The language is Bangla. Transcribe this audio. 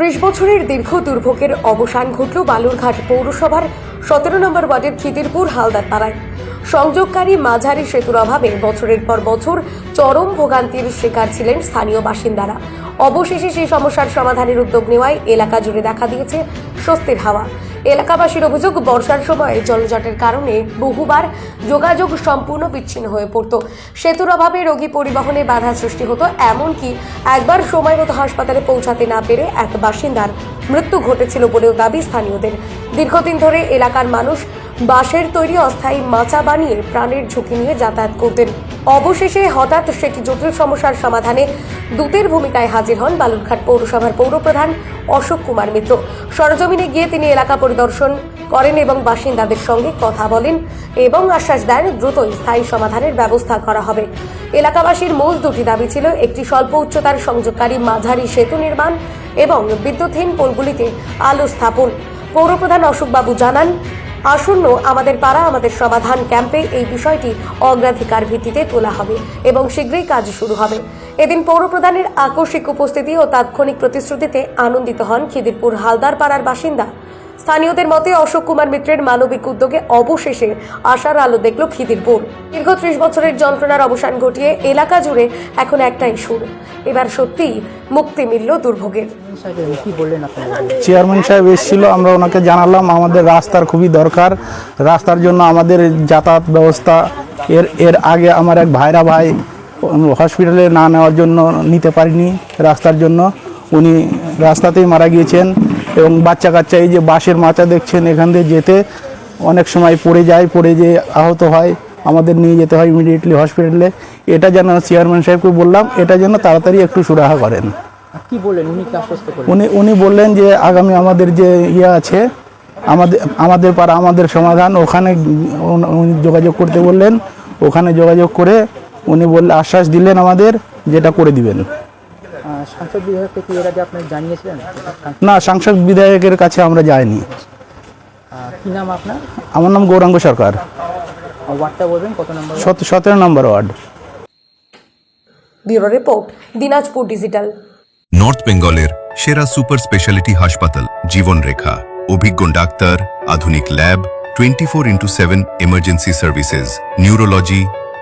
ত্রিশ বছরের দীর্ঘ দুর্ভোগের অবসান ঘটল বালুরঘাট পৌরসভার সতেরো নম্বর ওয়ার্ডের খিদিরপুর হালদার পাড়ায় সংযোগকারী মাঝারি সেতুর অভাবে বছরের পর বছর চরম ভোগান্তির শিকার ছিলেন স্থানীয় বাসিন্দারা। অবশেষে সেই সমস্যার সমাধানের উদ্যোগ নেওয়ায় এলাকা জুড়ে দেখা দিয়েছে স্বস্তির হাওয়া। এলাকাবাসীর অভিযোগ, বর্ষার সময় জলজটের কারণে বহুবার যোগাযোগ সম্পূর্ণ বিচ্ছিন্ন হয়ে পড়ত। সেতুর অভাবে রোগী পরিবহনে বাধা সৃষ্টি হতো, এমনকি একবার সময় মতো হাসপাতালে পৌঁছাতে না পেরে এক বাসিন্দার মৃত্যু ঘটেছিল বলেও দাবি স্থানীয়দের। দীর্ঘদিন ধরে এলাকার মানুষ বাঁশের তৈরি অস্থায়ী মাচা বানিয়ে প্রাণের ঝুঁকি নিয়ে যাতায়াত করতেন। অবশেষে হঠাৎ সেটি জটিল সমস্যার সমাধানে দূতের ভূমিকায় হাজির হন বালুরঘাট পৌরসভার পৌরপ্রধান অশোক কুমার মিত্র। সরজমিনে গিয়ে তিনি এলাকা পরিদর্শন করেন এবং বাসিন্দাদের সঙ্গে কথা বলেন এবং আশ্বাস দেন দ্রুত স্থায়ী সমাধানের ব্যবস্থা করা হবে। এলাকাবাসীর মূল দুটি দাবি ছিল একটি স্বল্প উচ্চতার সংযোগকারী মাঝারি সেতু নির্মাণ এবং বিদ্যুৎহীন পোলগুলিতে আলো স্থাপন। পৌরপ্রধান অশোকবাবু জানান, আসন্ন আমাদের পাড়া, আমাদের সমাধান ক্যাম্পে এই বিষয়টি অগ্রাধিকার ভিত্তিতে তোলা হবে এবং শীঘ্রই কাজ শুরু হবে। এদিন পৌরপ্রধানের আকস্মিক উপস্থিতি ও তাৎক্ষণিক প্রতিশ্রুতিতে আনন্দিত হন খিদিরপুর হালদার পাড়ার বাসিন্দা। স্থানীয়দের মতে, অশোক কুমার মিত্রের মানবিক উদ্যোগে অবশেষে আশার আলো দেখল খিদিরপুর। দীর্ঘ ত্রিশ বছরের যন্ত্রণার অবসান ঘটিয়ে এলাকা জুড়ে এখন একটাই সুর। এবার সত্যিই মুক্তি মিলল দুর্ভোগের। চেয়ারম্যান সাহেব এসেছিল, আমরা ওনাকে জানালাম, আমাদের রাস্তার খুবই দরকার। রাস্তার জন্য আমাদের যাতায়াত ব্যবস্থা, এর এর আগে আমার এক ভাইরা ভাই হসপিটালে না নেওয়ার জন্য নিতে পারিনি রাস্তার জন্য। উনি রাস্তাতেই মারা গিয়েছেন এবং বাচ্চা কাচ্চা এই যে বাসের মাচা দেখছেন এখান দিয়ে যেতে অনেক সময় পড়ে যায় পড়ে যে আহত হয়। আমাদের নিয়ে যেতে হয় ইমিডিয়েটলি হসপিটালে এটা যেন চেয়ারম্যান সাহেবকে বললাম এটা যেন তাড়াতাড়ি একটু সুরাহা করেন। কি বললেন? উনি উনি উনি বললেন যে আগামী আমাদের যে ইয়ে আছে আমাদের আমাদের পাড়া আমাদের সমাধান ওখানে যোগাযোগ করতে বললেন। ওখানে যোগাযোগ করে উনি বললে আশ্বাস দিলেন আমাদের যেটা করে দিবেন। সাংসদ বিভাগ থেকে এর আগে আপনি জানিয়েছিলেন? না সাংসদ বিধায়কের কাছে আমরা যাইনি। কি নাম আপনার? আমার নাম গৌরাঙ্গ সরকার। ওয়ার্ডটা বলবেন কত নম্বর সতেরো number ward. Bureau report Dinajpur digital. North বেঙ্গলের সেরা সুপার স্পেশালিটি হাসপাতাল জীবনরেখা অভিজ্ঞ ডাক্তার আধুনিক lab twenty four into seven emergency services neurology